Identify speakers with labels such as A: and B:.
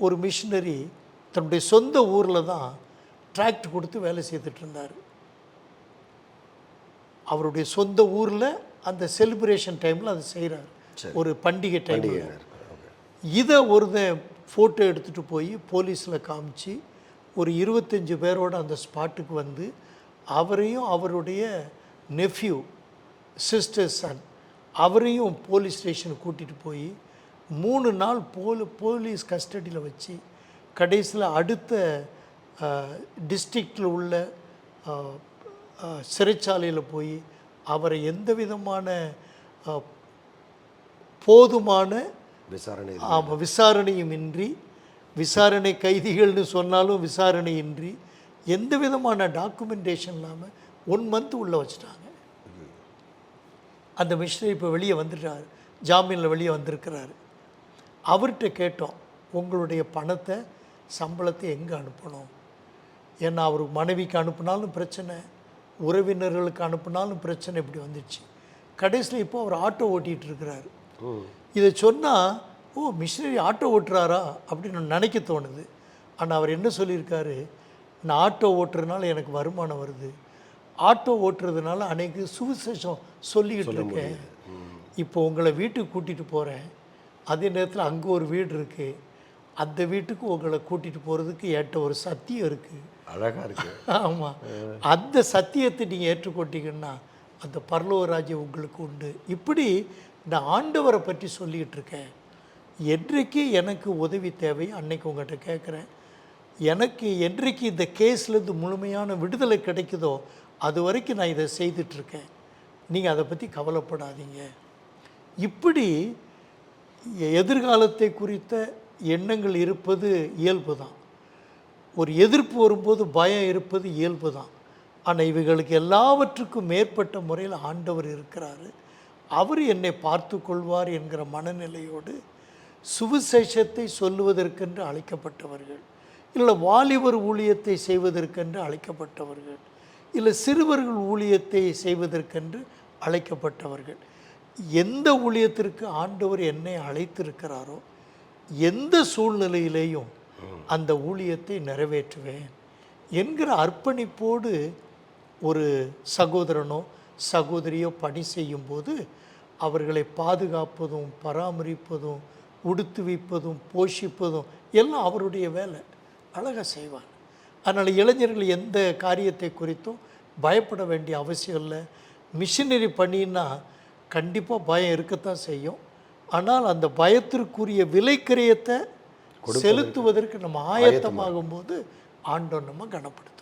A: ஒரு மிஷினரி தன்னுடைய சொந்த ஊரில் தான் டிராக்ட் கொடுத்து வேலை செய்துட்டு இருந்தார். அவருடைய சொந்த ஊரில் அந்த செலிப்ரேஷன் டைமில் அதை செய்கிறார் ஒரு பண்டிகை டைமில் இதை ஒருத்தன் ஃபோட்டோ எடுத்துகிட்டு போய் போலீஸில் காமிச்சு ஒரு இருபத்தஞ்சி பேரோட அந்த ஸ்பாட்டுக்கு வந்து அவரையும் அவருடைய நெஃப்யூ சிஸ்டர் சன் அவரையும் போலீஸ் ஸ்டேஷனுக்கு கூட்டிகிட்டு போய் மூணு நாள் போலி போலீஸ் கஸ்டடியில் வச்சு கடைசியில் அடுத்த டிஸ்ட்ரிக்டில் உள்ள சிறைச்சாலையில் போய் அவரை எந்த விதமான போதுமான
B: விசாரணை
A: ஆமாம் விசாரணையும் இன்றி விசாரணை கைதிகள்னு சொன்னாலும் விசாரணையின்றி எந்த விதமான டாக்குமெண்டேஷன் இல்லாமல் ஒன் மந்த் உள்ளே வச்சுட்டாங்க. அந்த மிஷினரி இப்போ வெளியே வந்துட்டார் ஜாமீனில் வெளியே வந்திருக்கிறாரு. அவர்கிட்ட கேட்டோம் உங்களுடைய பணத்தை சம்பளத்தை எங்கே அனுப்பணும்? ஏன்னா அவர் மனைவிக்கு அனுப்புனாலும் பிரச்சனை உறவினர்களுக்கு அனுப்புனாலும் பிரச்சனை இப்படி வந்துச்சு. கடைசியில் இப்போ அவர் ஆட்டோ ஓட்டிகிட்டு இருக்கிறாரு. இதை சொன்னால் ஓ மிஷினரி ஆட்டோ ஓட்டுறாரா? அப்படின்னு நான் நினைக்க தோணுது. ஆனால் அவர் என்ன சொல்லியிருக்காரு? நான் ஆட்டோ ஓட்டுறதுனால எனக்கு வருமானம் வருது. ஆட்டோ ஓட்டுறதுனால அன்னைக்கு சுவிசேஷம் சொல்லிக்கிட்டு இருக்கேன். இப்போ உங்களை வீட்டுக்கு கூட்டிகிட்டு போகிறேன் அதே நேரத்தில் அங்கே ஒரு வீடு இருக்குது அந்த வீட்டுக்கு உங்களை கூட்டிகிட்டு போகிறதுக்கு ஏற்ற ஒரு சத்தியம் இருக்குது
B: அழகா இருக்கு.
A: ஆமாம் அந்த சத்தியத்தை நீங்கள் ஏற்றுக்கொண்டீங்கன்னா அந்த பரலோக ராஜ்யம் உங்களுக்கு உண்டு. இப்படி நான் ஆண்டவரை பற்றி சொல்லிக்கிட்டு இருக்கேன். என்றைக்கு எனக்கு உதவி தேவை? அன்னைக்கு உங்கள்கிட்ட கேட்குறேன். எனக்கு என்றைக்கு இந்த கேஸ்லேருந்து முழுமையான விடுதலை கிடைக்குதோ அது வரைக்கும் நான் இதை செய்துட்ருக்கேன் நீங்கள் அதை பற்றி கவலைப்படாதீங்க. இப்படி எதிர்காலத்தை குறித்த எண்ணங்கள் இருப்பது இயல்பு தான் ஒரு எதிர்ப்பு வரும்போது பயம் இருப்பது இயல்பு தான் ஆனால் இவைகளுக்கு எல்லாவற்றுக்கும் மேற்பட்ட முறையில் ஆண்டவர் இருக்கிறாரு. அவர் என்னை பார்த்து கொள்வார் என்கிற மனநிலையோடு சுவிசேஷத்தை சொல்லுவதற்கென்று அழைக்கப்பட்டவர்கள் இல்லை வாலிபர் ஊழியத்தை செய்வதற்கென்று அழைக்கப்பட்டவர்கள் இல்லை சிறுவர்கள் ஊழியத்தை செய்வதற்கென்று அழைக்கப்பட்டவர்கள். எந்த ஊழியத்திற்கு ஆண்டவர் என்னை அழைத்திருக்கிறாரோ எந்த சூழ்நிலையிலேயும் அந்த ஊழியத்தை நிறைவேற்றுவேன் என்கிற அர்ப்பணிப்போடு ஒரு சகோதரனோ சகோதரியோ பணி செய்யும்போது அவர்களை பாதுகாப்பதும் பராமரிப்பதும் உடுத்துவிப்பதும் போஷிப்பதும் எல்லாம் அவருடைய வேலை. அழகாக செய்வார். அதனால் இளைஞர்கள் எந்த காரியத்தை குறித்தும் பயப்பட வேண்டிய அவசியம் இல்லை. மிஷினரி பண்ணின்னா கண்டிப்பாக பயம் இருக்கத்தான் செய்யும். ஆனால் அந்த பயத்திற்குரிய விலைக்கிரயத்தை செலுத்துவதற்கு நம்ம ஆயத்தமாகும் போது ஆண்டோன் நம்ம கனப்படுத்தும்.